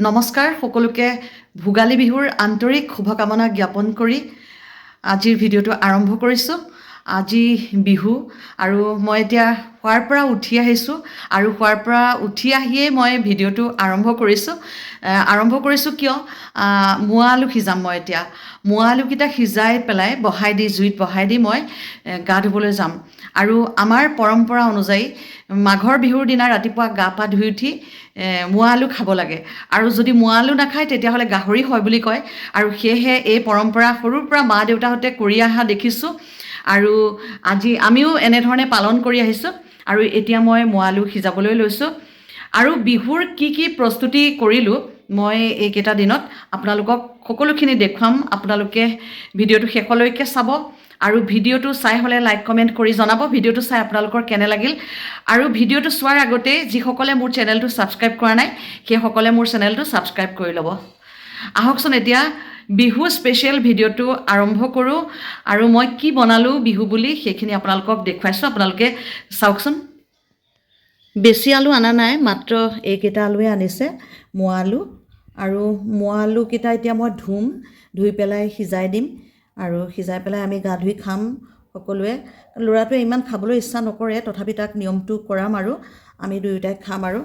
নমস্কাৰ, সকলোকে ভোগালী বিহুৰ আন্তৰিক শুভকামনা জ্ঞাপন কৰি আজিৰ ভিডিঅ'টো আৰম্ভ কৰিছোঁ। আজি বিহু আৰু মই এতিয়া শুৱাৰ পৰা উঠি আহিছোঁ আৰু শুৱাৰ পৰা উঠি আহিয়েই মই ভিডিঅ'টো আৰম্ভ কৰিছোঁ। আৰম্ভ কৰিছোঁ কিয়? মোৱা আলু সিজাম মই এতিয়া। মোৱা আলুকেইটা সিজাই পেলাই বহাই দি জুইত বহাই দি মই গা ধুবলৈ যাম। আৰু আমাৰ পৰম্পৰা অনুযায়ী মাঘৰ বিহুৰ দিনা ৰাতিপুৱা গা পা ধুই উঠি মোৱা আলু খাব লাগে। আৰু যদি মোৱা আলু নাখায় তেতিয়াহ'লে গাহৰি হয় বুলি কয়। আৰু সেয়েহে এই পৰম্পৰা সৰুৰ পৰা মা দেউতাহঁতে কৰি অহা দেখিছোঁ। আৰু আজি আমিও এনেধৰণে পালন কৰি আহিছোঁ। আৰু এতিয়া মই মোৱা আলু সিজাবলৈ লৈছোঁ। আৰু বিহুৰ কি কি প্ৰস্তুতি কৰিলোঁ মই এইকেইটা দিনত আপোনালোকক সকলোখিনি দেখুৱাম। আপোনালোকে ভিডিঅ'টো শেষলৈকে চাব আৰু ভিডিঅ'টো চাই হ'লে লাইক কমেণ্ট কৰি জনাব। ভিডিঅ'টো চাই আপোনালোকৰ কেনে লাগিল? আৰু ভিডিঅ'টো চোৱাৰ আগতে যিসকলে মোৰ চেনেলটো ছাবস্ক্ৰাইব কৰা নাই সেইসকলে মোৰ চেনেলটো ছাবস্ক্ৰাইব কৰি ল'ব। আহকচোন এতিয়া বিহু স্পেচিয়েল ভিডিঅ'টো আৰম্ভ কৰোঁ আৰু মই কি বনালোঁ বিহু বুলি সেইখিনি আপোনালোকক দেখুৱাইছোঁ। আপোনালোকে চাওকচোন। বেছি আলু অনা নাই মাত্ৰ এইকেইটা আলুৱে আনিছে মোৱা আলু। আৰু মোৱা আলুকেইটা এতিয়া মই ধুম ধুই পেলাই সিজাই দিম। আৰু সিজাই পেলাই আমি গা ধুই খাম সকলোৱে। ল'ৰাটোৱে ইমান খাবলৈ ইচ্ছা নকৰে তথাপি তাক নিয়মটো কৰাম আৰু। আমি দুয়োটাই খাম আৰু।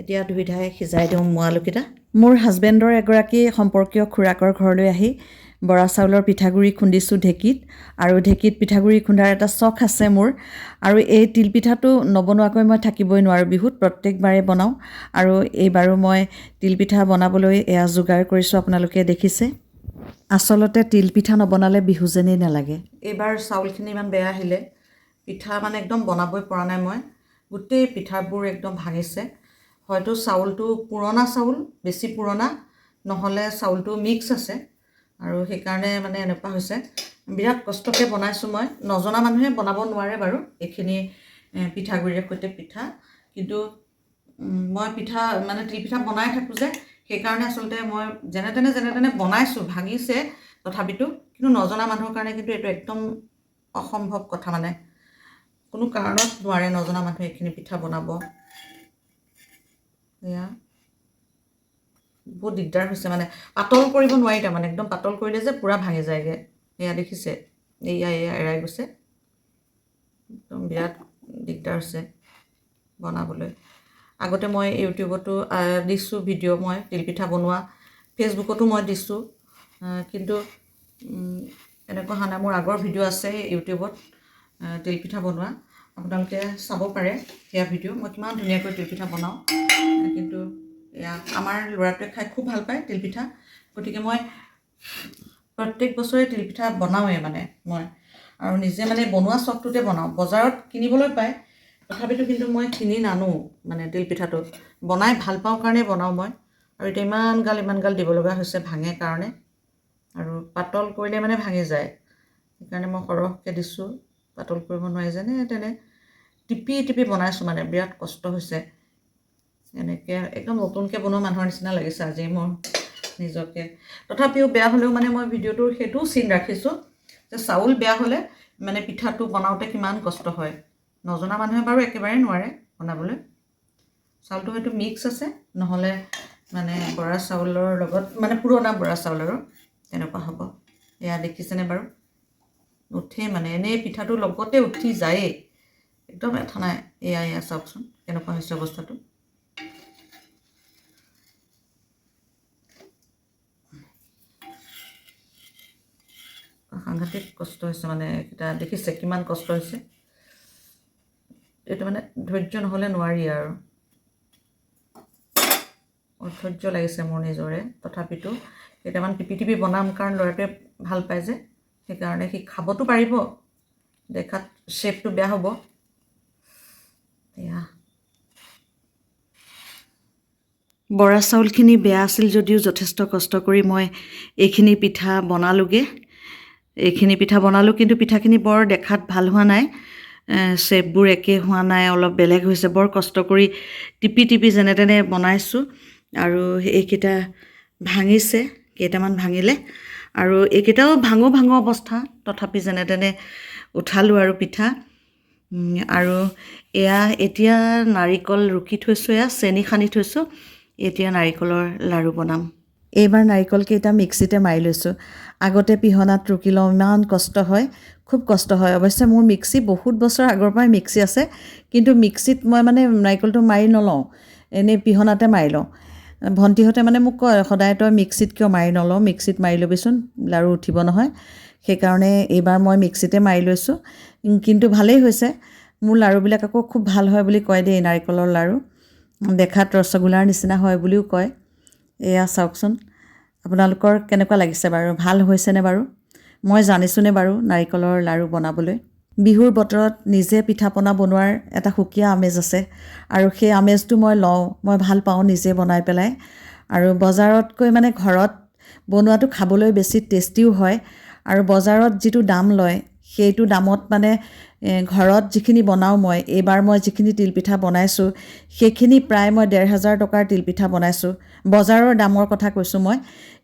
এতিয়া ধুই ধাই সিজাই দিওঁ মোৱা আলুকেইটা। মোৰ হাজবেণ্ডৰ এগৰাকী সম্পৰ্কীয় খুৰাকৰ ঘৰলৈ আহি বৰা চাউলৰ পিঠাগুড়ি খুন্দিছোঁ ঢেঁকীত আৰু ঢেঁকীত পিঠাগুড়ি খুন্দাৰ এটা চখ আছে মোৰ আৰু এই তিলপিঠাটো নবনোৱাকৈ মই থাকিবই নোৱাৰোঁ বিহুত প্ৰত্যেকবাৰে বনাওঁ আৰু এইবাৰো মই তিলপিঠা বনাবলৈ এয়া যোগাৰ কৰিছোঁ আপোনালোকে দেখিছে। আচলতে তিলপিঠা নবনালে বিহু যেনেই নালাগে। এইবাৰ চাউলখিনি ইমান বেয়া আহিলে পিঠা মানে একদম বনাবই পৰা নাই মই। গোটেই পিঠাবোৰ একদম ভাঙিছে। হয়তো চাউলটো পুৰণা চাউল বেছি পুৰণা নহ'লে চাউলটো মিক্স আছে। আৰু সেইকাৰণে মানে এনেকুৱা হৈছে। বিৰাট কষ্টকৈ বনাইছোঁ মই। নজনা মানুহে বনাব নোৱাৰে বাৰু এইখিনি পিঠাগুড়িৰে সৈতে পিঠা। কিন্তু মই পিঠা মানে তিলপিঠা বনাই থাকোঁ যে সেইকাৰণে আচলতে মই যেনে তেনে যেনে তেনে বনাইছোঁ ভাঙিছে তথাপিতো। কিন্তু নজনা মানুহৰ কাৰণে কিন্তু এইটো একদম অসম্ভৱ কথা মানে। কোনো কাৰণত নোৱাৰে নজনা মানুহে এইখিনি পিঠা বনাব। এয়া। বহুত দিগদাৰ হৈছে মানে পাতল কৰিব নোৱাৰি তাৰমানে একদম পাতল কৰিলে যে পূৰা ভাঙি যায়গৈ। এয়া দেখিছে, এয়া এয়া এৰাই গৈছে। একদম বিৰাট দিগদাৰ হৈছে বনাবলৈ। আগতে মই ইউটিউবতো দিছোঁ ভিডিঅ' মই, তিলপিঠা বনোৱা। ফেচবুকতো মই দিছোঁ কিন্তু এনেকুৱা হোৱা নাই মোৰ আগৰ ভিডিঅ' আছে ইউটিউবত তিলপিঠা বনোৱা। আপোনালোকে চাব পাৰে সেয়া ভিডিঅ' মই কিমান ধুনীয়াকৈ তিলপিঠা বনাওঁ। কিন্তু এয়া আমাৰ ল'ৰাটোৱে খাই খুব ভাল পায় তিলপিঠা। গতিকে মই প্ৰত্যেক বছৰে তিলপিঠা বনাওঁৱেই মানে মই। আৰু নিজে মানে বনোৱা চখটোতে বনাওঁ। বজাৰত কিনিবলৈ পায়। তথাপিতো কিন্তু মই কিনি নানো মানে তিলপিঠাটো। বনাই ভাল পাওঁ কাৰণেই বনাওঁ মই। আৰু এতিয়া ইমান গাল ইমান গাল দিব লগা হৈছে ভাঙে কাৰণে। আৰু পাতল কৰিলে মানে ভাঙি যায়। সেইকাৰণে মই সৰহকৈ দিছোঁ। পাতল কৰিব নোৱাৰি যেনে তেনে। টিপি টিপি বনাইছোঁ মানে বিৰাট কষ্ট হৈছে। এনেকৈ একদম নতুনকৈ বনোৱা মানুহৰ নিচিনা লাগিছে আজি মোৰ নিজকে। তথাপিও বেয়া হ'লেও মানে মই ভিডিঅ'টোৰ সেইটোও চিন ৰাখিছোঁ যে চাউল বেয়া হ'লে মানে পিঠাটো বনাওঁতে কিমান কষ্ট হয়। নজনা মানুহে বাৰু একেবাৰে নোৱাৰে বনাবলৈ। চাউলটো হয়তো মিক্স আছে নহ'লে মানে বৰা চাউলৰ লগত মানে পুৰণা বৰা চাউল আৰু তেনেকুৱা হ'ব। এয়া দেখিছেনে বাৰু? নুঠেই মানে এনেই পিঠাটো লগতে উঠি যায়েই। একদম এটা নাই এয়া এয়া চাওকচোন কেনেকুৱা হৈছে অৱস্থাটো সাংঘাতিক কষ্ট হৈছে মানে এইকেইটা দেখিছে, কিমান কষ্ট হৈছে এইটো মানে ধৈৰ্য নহ'লে নোৱাৰি আৰু। অধৈৰ্য লাগিছে মোৰ নিজৰে। তথাপিতো কেইটামান টিপি টিপি বনাম কাৰণ ল'ৰাটোৱে ভালো পায় যে, সেইকাৰণে সি খাবতো পাৰিব। দেখাত শ্বেপটো বেয়া হ'ব। এয়া। বৰা চাউলখিনি বেয়া আছিল যদিও যথেষ্ট কষ্ট কৰি মই এইখিনি পিঠা বনালোগৈ। এইখিনি পিঠা বনালোঁ কিন্তু পিঠাখিনি বৰ দেখাত ভাল হোৱা নাই। শ্বেপবোৰ একে হোৱা নাই অলপ বেলেগ হৈছে। বৰ কষ্ট কৰি টিপি টিপি যেনে তেনে বনাইছোঁ আৰু এইকেইটা ভাঙিছে কেইটামান ভাঙিলে। আৰু এইকেইটাও ভাঙো ভাঙো অৱস্থা। তথাপি যেনে তেনে উঠালোঁ আৰু পিঠা। আৰু এয়া এতিয়া নাৰিকল ৰুকি থৈছোঁ এয়া চেনি সানি থৈছোঁ এতিয়া নাৰিকলৰ লাড়ু বনাম। এইবাৰ নাৰিকলকেইটা মিক্সিতে মাৰি লৈছোঁ। আগতে পিহনাত ৰুকি লওঁ ইমান কষ্ট হয় খুব কষ্ট হয়। অৱশ্যে মোৰ মিক্সি বহুত বছৰ আগৰ পৰাই মিক্সি আছে কিন্তু মিক্সিত মই মানে নাৰিকলটো মাৰি নলওঁ এনেই পিহনাতে মাৰি লওঁ। ভণ্টিহঁতে মানে মোক কয় সদায় তই মিক্সিত কিয় মাৰি নলওঁ? মিক্সিত মাৰি ল'বিচোন লাড়ু উঠিব নহয়। সেইকাৰণে এইবাৰ মই মিক্সিতে মাৰি লৈছোঁ। কিন্তু ভালেই হৈছে। মোৰ লাড়ুবিলাক আকৌ খুব ভাল হয় বুলি কয় দেই নাৰিকলৰ লাড়ু। দেখাত ৰসগোল্লাৰ নিচিনা হয় বুলিও কয়। এয়া চাওকচোন আপোনালোকৰ কেনেকুৱা লাগিছে বাৰু? ভাল হৈছেনে বাৰু? মই জানিছোঁনে বাৰু নাৰিকলৰ লাড়ু বনাবলৈ। বিহুৰ বতৰত নিজে পিঠা পনা বনোৱাৰ এটা সুকীয়া আমেজ আছে আৰু সেই আমেজটো মই লওঁ মই ভাল পাওঁ নিজে বনাই পেলাই। আৰু বজাৰতকৈ মানে ঘৰত বনোৱাটো খাবলৈ বেছি টেষ্টিও হয় আৰু বজাৰত যিটো দাম লয় সেইটো দামত মানে ঘৰত যিখিনি বনাওঁ মই এইবাৰ মই যিখিনি তিলপিঠা বনাইছোঁ সেইখিনি প্ৰায় মই ডেৰ হাজাৰ টকাৰ তিলপিঠা বনাইছোঁ। বজাৰৰ দামৰ কথা কৈছোঁ মই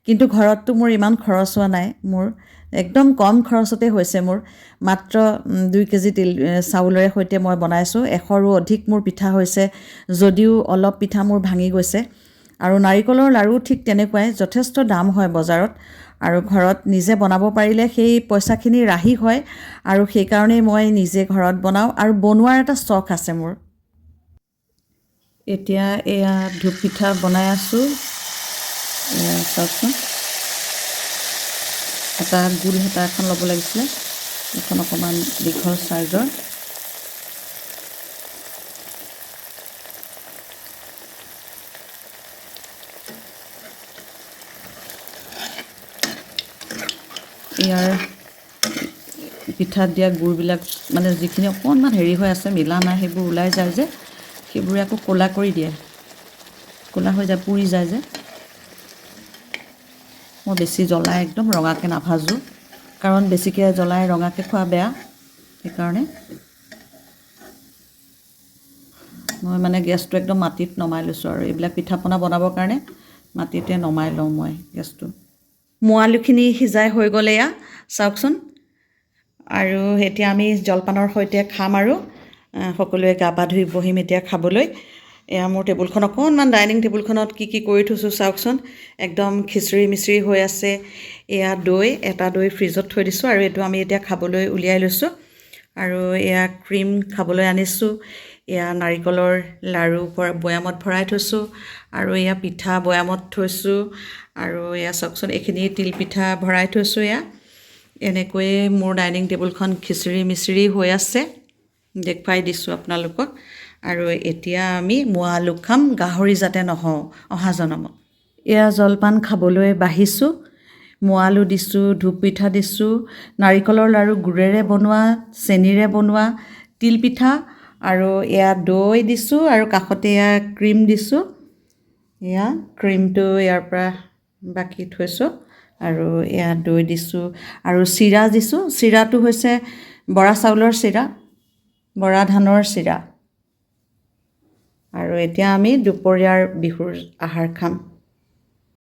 কিন্তু ঘৰততো মোৰ ইমান খৰচ হোৱা নাই মোৰ। একদম কম খৰচতে হৈছে মোৰ। মাত্ৰ দুই কেজি তিল চাউলেৰে সৈতে মই বনাইছোঁ। এশৰো অধিক মোৰ পিঠা হৈছে যদিও অলপ পিঠা মোৰ ভাঙি গৈছে। আৰু নাৰিকলৰ লাড়ু ঠিক তেনেকুৱাই যথেষ্ট দাম হয় বজাৰত। আৰু ঘৰত নিজে বনাব পাৰিলে সেই পইচাখিনি ৰাহি হয় আৰু সেইকাৰণেই মই নিজে ঘৰত বনাওঁ আৰু বনোৱাৰ এটা চখ আছে মোৰ। এতিয়া এয়া ধূপ পিঠা বনাই আছোঁ। চাওকচোন। এটা গোল হেতা এখন ল'ব লাগিছিলে। এখন অকণমান দীঘল চাইজৰ ইয়াৰ পিঠাত দিয়া গুড়বিলাক মানে যিখিনি অকণমান হেৰি হৈ আছে মিলা নাই সেইবোৰ ওলাই যায় যে সেইবোৰে আকৌ ক'লা কৰি দিয়ে। ক'লা হৈ যায় পুৰি যায় যে। মই বেছি জ্বলাই একদম ৰঙাকৈ নাভাজোঁ কাৰণ বেছিকৈ জ্বলাই ৰঙাকৈ খোৱা বেয়া সেইকাৰণে। মই মানে গেছটো একদম মাটিত নমাই লৈছোঁ আৰু এইবিলাক পিঠা পনা বনাবৰ কাৰণে মাটিতে নমাই লওঁ মই গেছটো। মোৱালুখিনি সিজাই হৈ গ'লে এয়া। চাওকচোন। আৰু এতিয়া আমি জলপানৰ সৈতে খাম আৰু সকলোৱে গা পা ধুই বহিম এতিয়া খাবলৈ। এয়া মোৰ টেবুলখন অকণমান ডাইনিং টেবুলখনত কি কি কৰি থৈছোঁ চাওকচোন। একদম খিচিৰি মিচিৰি হৈ আছে। এয়া দৈ এটা দৈ ফ্ৰিজত থৈ দিছোঁ আৰু এইটো আমি এতিয়া খাবলৈ উলিয়াই লৈছোঁ। আৰু এয়া ক্ৰীম খাবলৈ আনিছোঁ। এয়া নাৰিকলৰ লাড়ু পৰা বৈয়ামত ভৰাই থৈছোঁ আৰু এয়া পিঠা বৈয়ামত থৈছোঁ আৰু এয়া চাওকচোন এইখিনি তিল পিঠা ভৰাই থৈছোঁ এয়া। এনেকৈয়ে মোৰ ডাইনিং টেবুলখন খিচিৰি মিচিৰি হৈ আছে দেখুৱাই দিছোঁ আপোনালোকক। আৰু এতিয়া আমি মোৱা আলু খাম গাহৰি যাতে নহওঁ অহা জনমত। এয়া জলপান খাবলৈ বাঢ়িছোঁ মোৱা আলু দিছোঁ ধূপ পিঠা দিছোঁ নাৰিকলৰ লাড়ু গুড়েৰে বনোৱা চেনিৰে বনোৱা তিল পিঠা আৰু এয়া দৈ দিছোঁ আৰু কাষতে এয়া ক্ৰীম দিছোঁ। এয়া ক্ৰীমটো ইয়াৰ পৰা বাকী থৈছোঁ আৰু এয়া দৈ দিছোঁ আৰু চিৰা দিছোঁ। চিৰাটো হৈছে বৰা চাউলৰ চিৰা বৰা ধানৰ চিৰা। আৰু এতিয়া আমি দুপৰীয়াৰ বিহুৰ আহাৰ খাম।